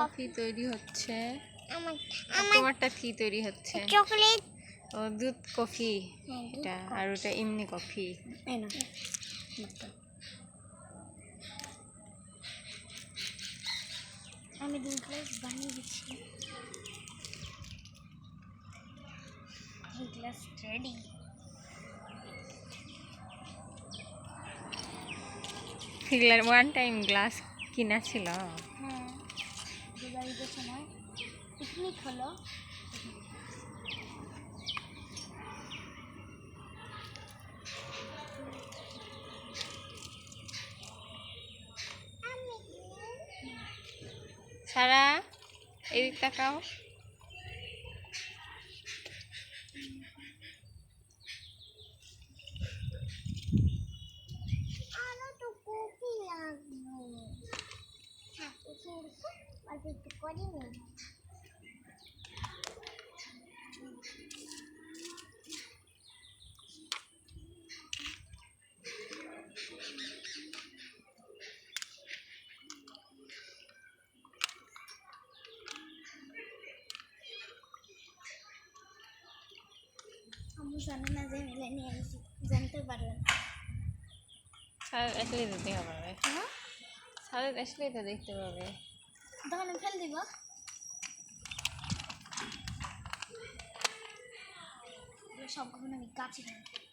Coffee তৈরি হচ্ছে। তোমারটা কি তৈরি হচ্ছে? চকলেট। ও দুধ কফি। হ্যাঁ, এটা আর ওটা এমনি কফি। আমি দুই গ্লাস বানিয়ে দিচ্ছি। গ্লাস রেডি ফিগলার ওয়ান টাইম গ্লাস কিনা ছিল। দুবাইতে সময় পিকনিক হলো। সারা এদিক তাকাও। আরও তো হ্যাঁ অল্প একটু করে নিই জানি না যে মিলে নিয়ে আসি জানতে সারা আসলেই তো দেখা পাবে হ্যাঁ? সারা আসলেই তো দেখতে পাবে আমি ফেল দিব। সব কখন আমি রাখব